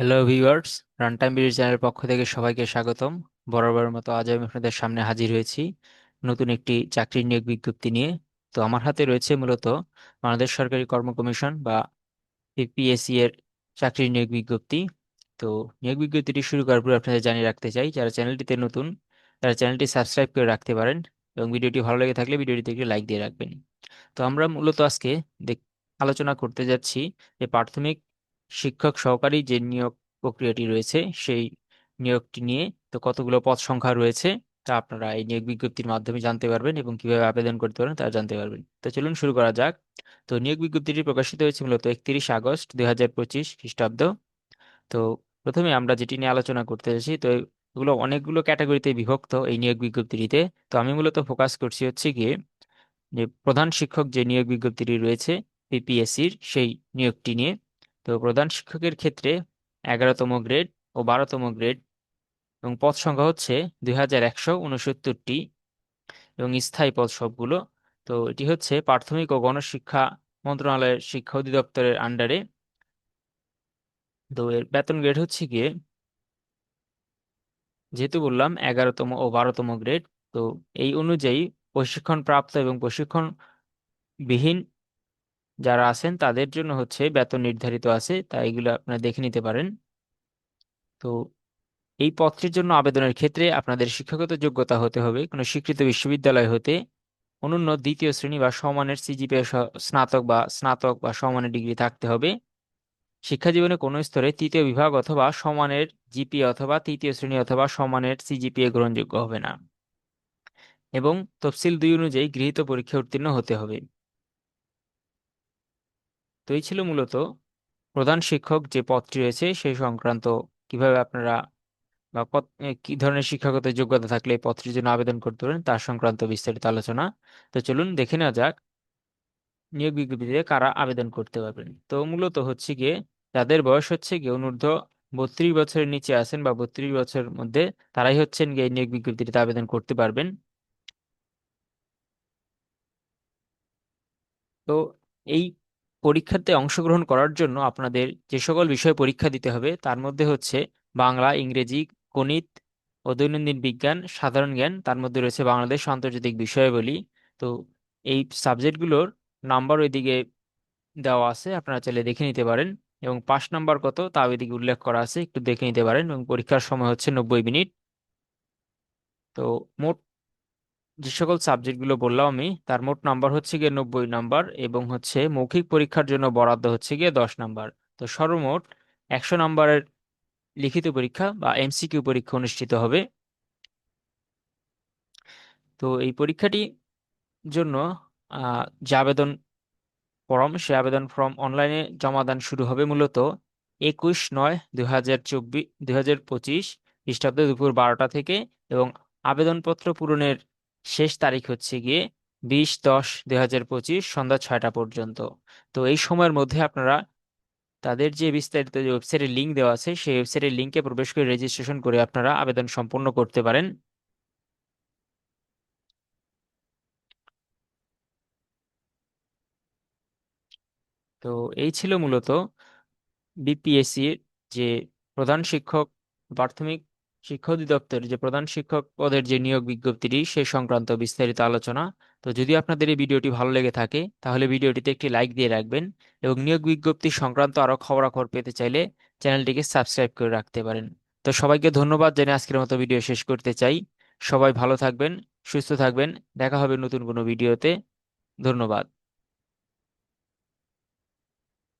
Hello viewers runtime BD চ্যানেলের পক্ষ থেকে সবাইকে স্বাগতম। বরাবরের মতো আজ আমি আপনাদের সামনে হাজির হয়েছি নতুন একটি চাকরির নিয়োগ বিজ্ঞপ্তি নিয়ে। তো আমার হাতে রয়েছে মূলত বাংলাদেশ সরকারি কর্ম কমিশন বা পিপিএসসি এর চাকরির নিয়োগ বিজ্ঞপ্তি। তো নিয়োগ বিজ্ঞপ্তিটি শুরু করার পর আপনাদের জানিয়ে রাখতে চাই, যারা চ্যানেলটিতে নতুন, তারা চ্যানেলটি সাবস্ক্রাইব করে রাখতে পারেন এবং ভিডিওটি ভালো লেগে থাকলে ভিডিওটিতে একটি লাইক দিয়ে রাখবেন। তো আমরা মূলত আজকে আলোচনা করতে যাচ্ছি যে প্রাথমিক শিক্ষক সহকারী যে নিয়োগ প্রক্রিয়াটি রয়েছে, সেই নিয়োগটি নিয়ে তো কতগুলো পদ সংখ্যা রয়েছে, তা আপনারা এই নিয়োগ বিজ্ঞপ্তির মাধ্যমে জানতে পারবেন এবং কীভাবে আবেদন করতে পারেন তা জানতে পারবেন। তো চলুন শুরু করা যাক। তো নিয়োগ বিজ্ঞপ্তিটি প্রকাশিত হয়েছে মূলত একত্রিশ আগস্ট দুই হাজার পঁচিশ খ্রিস্টাব্দ। তো প্রথমে আমরা যেটি নিয়ে আলোচনা করতে যাচ্ছি, তো এগুলো অনেকগুলো ক্যাটাগরিতে বিভক্ত এই নিয়োগ বিজ্ঞপ্তিটিতে। তো আমি মূলত ফোকাস করছি হচ্ছে গিয়ে যে প্রধান শিক্ষক যে নিয়োগ বিজ্ঞপ্তিটি রয়েছে পিপিএসসির সেই নিয়োগটি নিয়ে। তো প্রধান শিক্ষকের ক্ষেত্রে এগারোতম গ্রেড ও বারোতম গ্রেড এবং পদ সংখ্যা হচ্ছে দুই হাজার একশো উনসত্তরটি এবং স্থায়ী পদ সবগুলো। তো এটি হচ্ছে প্রাথমিক ও গণশিক্ষা মন্ত্রণালয়ের শিক্ষা অধিদপ্তরের আন্ডারে তো এর বেতন গ্রেড হচ্ছে গিয়ে, যেহেতু বললাম এগারোতম ও বারোতম গ্রেড তো এই অনুযায়ী প্রশিক্ষণ প্রাপ্ত এবং প্রশিক্ষণ বিহীন যারা আছেন তাদের জন্য হচ্ছে বেতন নির্ধারিত আছে তাই এগুলো আপনারা দেখে নিতে পারেন। তো এই পত্রের জন্য আবেদনের ক্ষেত্রে আপনাদের শিক্ষাগত যোগ্যতা হতে হবে। কোনো স্বীকৃত বিশ্ববিদ্যালয় হতে অনন্য দ্বিতীয় শ্রেণি বা সমানের সিজিপিএ স্নাতক বা স্নাতক বা সমানের ডিগ্রি থাকতে হবে। শিক্ষা জীবনে কোনো স্তরে তৃতীয় বিভাগ অথবা সমানের জিপিএ অথবা তৃতীয় শ্রেণি অথবা সমানের সিজিপিএ গ্রহণযোগ্য হবে না। এবং তফসিল দুই অনুযায়ী গৃহীত পরীক্ষা উত্তীর্ণ হতে হবে। তো এই ছিল মূলত প্রধান শিক্ষক যে পদটি রয়েছে সেই সংক্রান্ত। কীভাবে আপনারা বা এ, কি ধরনের শিক্ষাগত যোগ্যতা থাকলে এই পদটির জন্য আবেদন করতে পারেন তার সংক্রান্ত বিস্তারিত আলোচনা। তো চলুন দেখে নেওয়া যাক নিয়োগ বিজ্ঞপ্তিতে কারা আবেদন করতে পারবেন। তো মূলত হচ্ছে গিয়ে যাদের বয়স হচ্ছে গিয়ে অনূর্ধ্ব বত্রিশ বছরের নিচে আছেন বা বত্রিশ বছরের মধ্যে তারাই হচ্ছেন গিয়ে এই নিয়োগ বিজ্ঞপ্তিতে আবেদন করতে পারবেন। তো এই পরীক্ষাতে অংশগ্রহণ করার জন্য আপনাদের যে সকল বিষয়ে পরীক্ষা দিতে হবে, তার মধ্যে হচ্ছে বাংলা, ইংরেজি, গণিত ও দৈনন্দিন বিজ্ঞান, সাধারণ জ্ঞান, তার মধ্যে রয়েছে বাংলাদেশ আন্তর্জাতিক বিষয়াবলী। তো এই সাবজেক্টগুলোর নাম্বার ওইদিকে দেওয়া আছে, আপনারা চাইলে দেখে নিতে পারেন। এবং পাস নাম্বার কত, তা ওইদিকে উল্লেখ করা আছে, একটু দেখে নিতে পারেন। এবং পরীক্ষার সময় হচ্ছে নব্বই মিনিট। তো মোট যে সকল সাবজেক্টগুলো বললাম আমি, তার মোট নাম্বার হচ্ছে গিয়ে নব্বই নাম্বার এবং হচ্ছে মৌখিক পরীক্ষার জন্য বরাদ্দ হচ্ছে গিয়ে দশ নাম্বার তো সর্বমোট একশো নাম্বারের লিখিত পরীক্ষা বা এমসিকিউ পরীক্ষা অনুষ্ঠিত হবে। তো এই পরীক্ষাটি জন্য যে আবেদন ফর্ম সে আবেদন ফর্ম অনলাইনে জমা দান শুরু হবে মূলত একুশ নয় দুই হাজার চব্বিশ, দুই হাজার পঁচিশ খ্রিস্টাব্দে দুপুর বারোটা থেকে এবং আবেদনপত্র পূরণের শেষ তারিখ হচ্ছে গিয়ে বিশ দশ দুই হাজার পঁচিশ সন্ধ্যা ছয়টা পর্যন্ত। তো এই সময়ের মধ্যে আপনারা তাদের যে বিস্তারিত যে ওয়েবসাইটের লিঙ্ক দেওয়া আছে, সেই ওয়েবসাইটের লিঙ্কে প্রবেশ করে রেজিস্ট্রেশন করে আপনারা আবেদন সম্পূর্ণ করতে পারেন। তো এই ছিল মূলত বিপিএসসির যে প্রধান শিক্ষক, প্রাথমিক শিক্ষা অধিদপ্তর যে প্রধান শিক্ষক পদের যে নিয়োগ বিজ্ঞপ্তিটি, সে সংক্রান্ত বিস্তারিত আলোচনা। তো যদি আপনাদের এই ভিডিওটি ভালো লেগে থাকে, তাহলে ভিডিওটিতে একটি লাইক দিয়ে রাখবেন এবং নিয়োগ বিজ্ঞপ্তি সংক্রান্ত আরও খবরাখবর পেতে চাইলে চ্যানেলটিকে সাবস্ক্রাইব করে রাখতে পারেন। তো সবাইকে ধন্যবাদ জানিয়ে আজকের মতো ভিডিও শেষ করতে চাই। সবাই ভালো থাকবেন, সুস্থ থাকবেন। দেখা হবে নতুন কোনো ভিডিওতে। ধন্যবাদ।